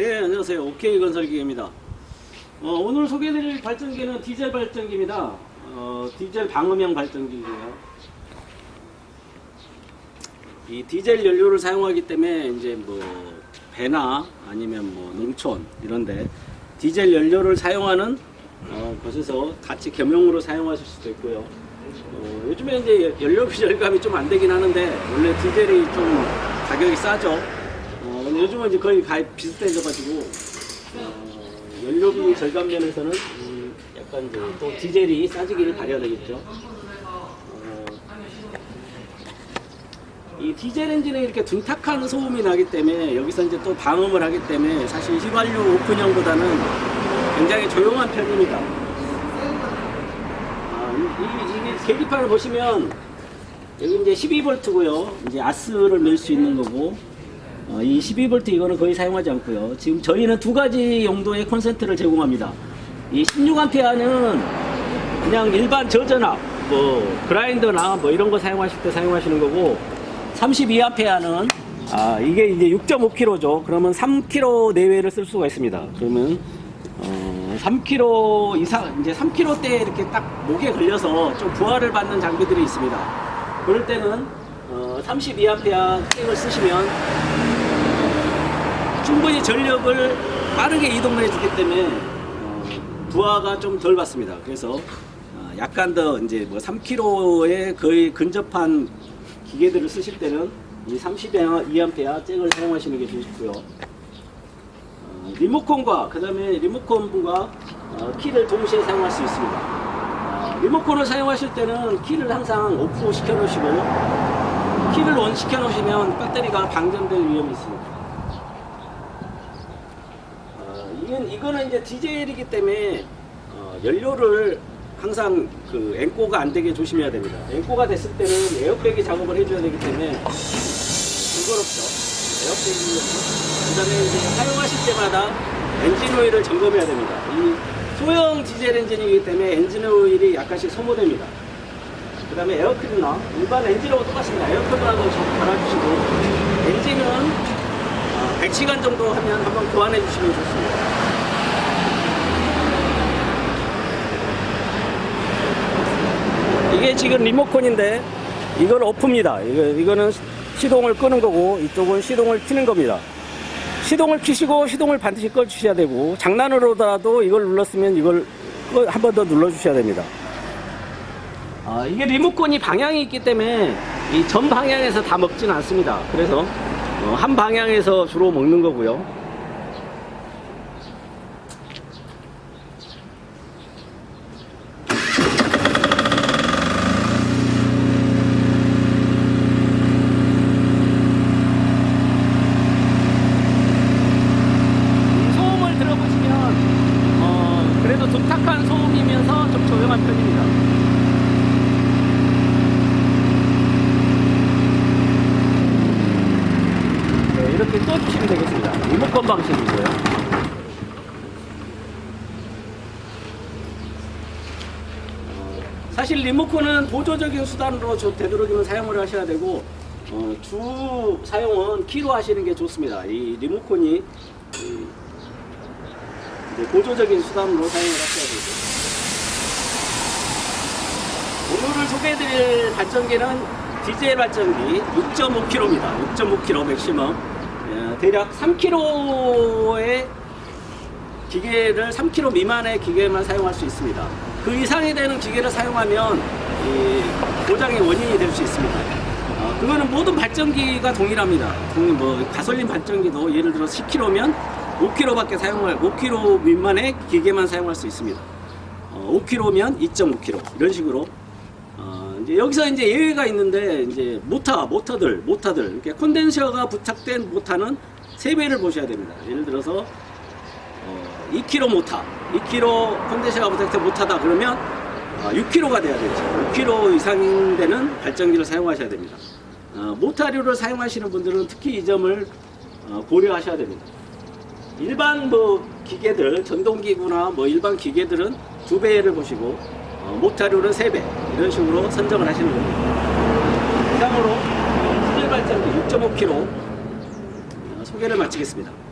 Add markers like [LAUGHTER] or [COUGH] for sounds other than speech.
OK 건설기입니다. 어, 오늘 소개해드릴 발전기는 디젤 발전기입니다. 어, 디젤 방음형 발전기고요. 이 디젤 연료를 사용하기 때문에 이제 뭐 배나 아니면 뭐 농촌 이런데 디젤 연료를 사용하는 어, 곳에서 같이 겸용으로 사용하실 수도 있고요. 어, 요즘에 이제 연료비 [LAUGHS] 절감이 좀 안 되긴 하는데 원래 디젤이 좀 가격이 싸죠. 어, 근데 요즘은 이제 거의 가 비슷해져가지고 어, 연료비 절감 면에서는 음, 약간 이제 또 디젤이 싸지기를 바라야 되겠죠. 어, 이 디젤 엔진에 이렇게 둔탁한 소음이 나기 때문에 여기서 이제 또 방음을 하기 때문에 사실 휘발유 오픈형보다는 굉장히 조용한 편입니다. 아, 이 계기판을 보시면 여기 이제 12V고요. 이제 아스를 넣을 수 있는 거고 어, 이 12V 이거는 거의 사용하지 않고요. 지금 저희는 두 가지 용도의 콘센트를 제공합니다. 이 16A는 그냥 일반 저전압, 뭐 그라인더나 뭐 이런 거 사용하실 때 사용하시는 거고 32A는 아 이게 이제 6.5kg죠. 그러면 3kg 내외를 쓸 수가 있습니다. 그러면 어, 3kg 이상 이제 3kg대 이렇게 딱 목에 걸려서 좀 부하를 받는 장비들이 있습니다. 그럴 때는 어, 32A 땡을 쓰시면 충분히 전력을 빠르게 이동해 주기 때문에 어, 부하가 좀 덜 받습니다. 그래서 어, 약간 더 이제 뭐 3kg에 거의 근접한 기계들을 쓰실 때는 이 32A 잭을 사용하시는 게 좋고요. 어, 리모컨과 그 다음에 리모컨과 어, 키를 동시에 사용할 수 있습니다. 어, 리모컨을 사용하실 때는 키를 항상 오프 시켜 놓으시고 키를 온 시켜 놓으시면 배터리가 방전될 위험이 있습니다. 어, 이건 이거는 이제 디젤이기 때문에 어, 연료를 항상 그 앵꼬가 안 되게 조심해야 됩니다. 앵꼬가 됐을 때는 에어백이 작업을 해줘야 되기 때문에 번거롭죠. 에어백이 그다음에 이제 사용하실 때마다 엔진 오일을 점검해야 됩니다. 이 소형 디젤 엔진이기 때문에 엔진 오일이 약간씩 소모됩니다. 그다음에 에어 클리너 일반 엔진하고 똑같습니다. 에어클리너도 좀 갈아주시고 엔진은 어, 100시간 정도 하면 한번 교환해 주시면 좋습니다. 이게 지금 리모컨인데 이건 오프입니다. 이거, 이거는 시동을 끄는 거고 이쪽은 시동을 켜는 겁니다. 시동을 켜시고 시동을 반드시 꺼주셔야 되고 장난으로라도 이걸 눌렀으면 이걸 한 번 더 눌러주셔야 됩니다. 아, 이게 리모컨이 방향이 있기 때문에 이 전 방향에서 다 먹지는 않습니다. 그래서 어, 한 방향에서 주로 먹는 거고요. 이 소음을 들어보시면 어, 그래도 독특한 소음이면서 좀 조용한 편입니다. 네, 떠주시면 되겠습니다. 리모컨 방식이고요. 사실 리모컨은 보조적인 수단으로 저- 되도록이면 사용을 하셔야 되고 어, 주 사용은 키로 하시는 게 좋습니다. 이 리모컨이 이, 보조적인 수단으로 사용을 하셔야 되고 오늘 소개해드릴 발전기는 디젤 발전기 6.5kg입니다. 6.5kg 맥시멈 예, 대략 3kg의 기계를 3kg 미만의 기계만 사용할 수 있습니다. 그 이상이 되는 기계를 사용하면 이 고장의 원인이 될 수 있습니다. 어, 그거는 모든 발전기가 동일합니다. 동- 뭐 가솔린 발전기도 예를 들어 10kg면 5kg밖에 사용할 5kg 미만의 기계만 사용할 수 있습니다. 어, 5kg면 2.5kg 이런 식으로 어, 이제 여기서 이제 예외가 있는데 이제 모터 모터들 모터들 이렇게 콘덴서가 부착된 모터는 세배를 보셔야 됩니다. 예를 들어서 어, 2kg 모터, 2kg 콘덴서가 부착된 모터다 그러면 어, 6kg가 돼야 되죠. 6kg 이상 되는 발전기를 사용하셔야 됩니다. 어, 모터류를 사용하시는 분들은 특히 이 점을 어, 고려하셔야 됩니다. 일반 뭐 기계들, 전동기구나 뭐 일반 기계들은 두 배를 보시고 어, 모터류는 세배 이런 식으로 선정을 하시는 겁니다. 이상으로 수질 발전기 6.5kg 어, 소개를 마치겠습니다.